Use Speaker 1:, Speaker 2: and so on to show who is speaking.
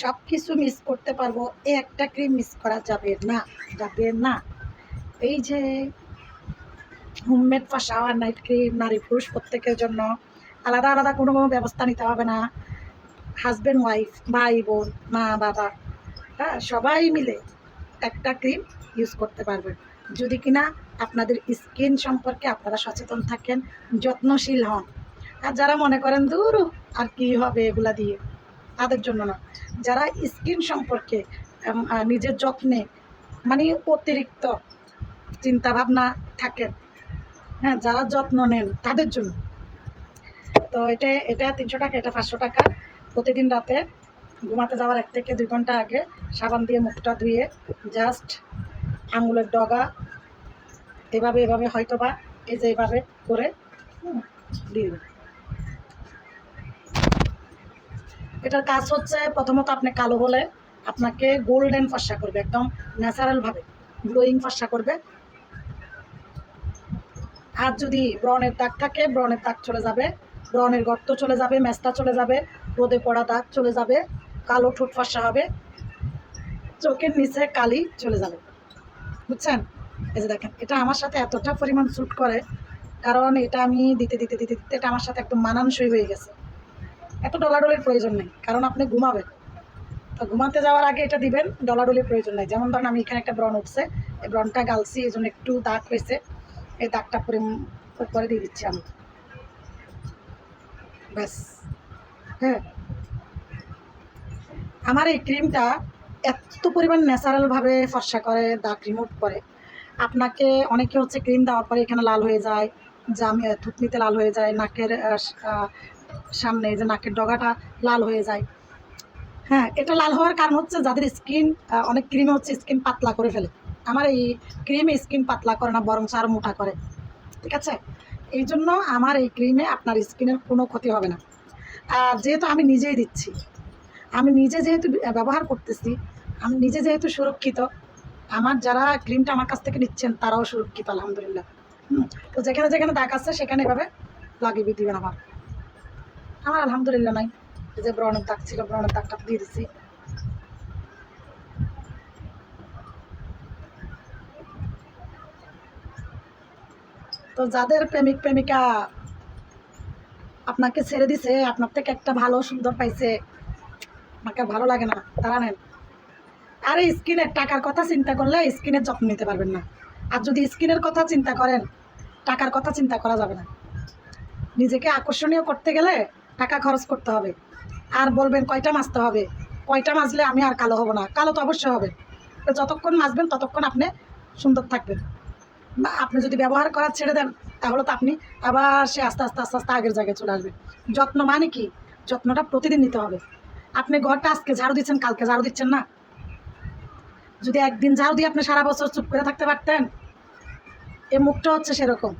Speaker 1: সব কিছু মিস করতে পারব। এই একটা ক্রিম মিস করা যাবে না যাবে না। এই যে homemade for shower night cream নারী পুরুষ প্রত্যেকের জন্য আলাদা আলাদা কোনো কোনো ব্যবস্থা নিতে হবে না। হাজব্যান্ড ওয়াইফ ভাই, বোন, মা, বাবা হ্যাঁ সবাই মিলে একটা ক্রিম ইউজ করতে পারবেন। যদি কিনা আপনাদের স্কিন সম্পর্কে আপনারা সচেতন থাকেন, যত্নশীল হন। আর যারা মনে করেন, দূর, আর কি হবে এগুলা দিয়ে? তাদের জন্য না। যারা স্কিন সম্পর্কে নিজের যত্নে মানে অতিরিক্ত চিন্তা ভাবনা থাকেন হ্যাঁ যারা যত্ন নেন তাদের জন্য। তো এটা এটা তিনশো টাকা, এটা পাঁচশো টাকা। প্রতিদিন রাতে ঘুমাতে যাওয়ার এক থেকে দুই ঘণ্টা আগে সাবান দিয়ে মুখটা ধুয়ে জাস্ট আঙুলের ডগা, এভাবে এভাবে হয়তো বা এই যে এভাবে করে দিয়ে। এটার কাজ হচ্ছে প্রথমত আপনি কালো হলে আপনাকে গোল্ডেন ফর্সা করবে, একদম ন্যাচারালভাবে গ্লোয়িং ফর্সা করবে। আর যদি ব্রণের দাগ থাকে, ব্রণের দাগ চলে যাবে, ব্রণের গর্ত চলে যাবে মেস্তা চলে যাবে, রোদে পড়া দাগ চলে যাবে, কালো ঠোঁট ফর্সা হবে, চোখের নিচে কালি চলে যাবে। বুঝছেন? এই যে দেখেন, এটা আমার সাথে এতটা পরিমাণ স্যুট করে, কারণ এটা আমি দিতে দিতে দিতে দিতে, এটা আমার সাথে একদম মানানসই হয়ে গেছে। এত ডলাডলের প্রয়োজন নেই, কারণ আপনি ঘুমাবেন। তো ঘুমাতে যাওয়ার আগে এটা দিবেন, ডলাডলির প্রয়োজন নেই। যেমন ধরেন আমি এখানে একটা ব্রণ উঠছে, এই ব্রণটা গালছি, এই জন্য একটু দাগ হয়েছে। এই দাগটা পরে করে দিয়ে দিচ্ছি আমি। ব্যাস। হ্যাঁ। আমার এই ক্রিমটা এত পরিমাণ ন্যাচারালভাবে ফর্সা করে, দাগ রিমুভ করে। আপনাকে অনেকে হচ্ছে ক্রিম দেওয়ার পরে এখানে লাল হয়ে যায়, জামে থুতনিতে লাল হয়ে যায়, নাকের সামনে যে নাকের ডগাটা লাল হয়ে যায়। হ্যাঁ এটা লাল হওয়ার কারণ হচ্ছে যাদের স্কিন অনেক ক্রিমে হচ্ছে স্কিন পাতলা করে ফেলে। আমার এই ক্রিমে স্কিন পাতলা করে না বরং আরও মোটা করে। ঠিক আছে? এই জন্য আমার এই ক্রিমে আপনার স্কিনের কোনো ক্ষতি হবে না। আর যেহেতু আমি নিজেই দিচ্ছি আমি নিজে যেহেতু ব্যবহার করতেছি আমি নিজে যেহেতু সুরক্ষিত আমার যারা ক্রিমটা আমার কাছ থেকে নিচ্ছেন তারাও সুরক্ষিত আলহামদুলিল্লাহ। হুম, তো যেখানে যেখানে দাগ আছে সেখানে এভাবে লাগিয়ে দিবেন আমার আমার আলহামদুলিল্লাহ নাই এই যে ব্রণের দাগ ছিল, ব্রণের দাগটা দিয়ে দিছি। তো যাদের প্রেমিক, প্রেমিকা আপনাকে ছেড়ে দিছে, আপনার থেকে একটা ভালো, সুন্দর পাইছে আপনাকে ভালো লাগে না, তারা নেন। আর, স্কিনের টাকার কথা চিন্তা করলে স্কিনের যত্ন নিতে পারবেন না। আর যদি স্কিনের কথা চিন্তা করেন, টাকার কথা চিন্তা করা যাবে না। নিজেকে আকর্ষণীয় করতে গেলে টাকা খরচ করতে হবে। আর বলবেন কয়টা মাজতে হবে? কয়টা মাজলে আমি আর কালো হব না? কালো তো অবশ্যই হবে। যতক্ষণ মাজবেন ততক্ষণ আপনি সুন্দর থাকবেন। আপনি যদি ব্যবহার করা ছেড়ে দেন, তাহলে তো আপনি আবার সে আস্তে আস্তে আস্তে আস্তে আগের জায়গায় চলে আসবে যত্ন মানে কি? যত্নটা প্রতিদিন নিতে হবে। আপনি ঘরটা আজকে ঝাড়ু দিচ্ছেন, কালকে ঝাড়ু দিচ্ছেন না? যদি একদিন ঝাড়ু দিয়ে আপনি সারা বছর চুপ করে থাকতে পারতেন, এ মুখটা হচ্ছে সেরকম।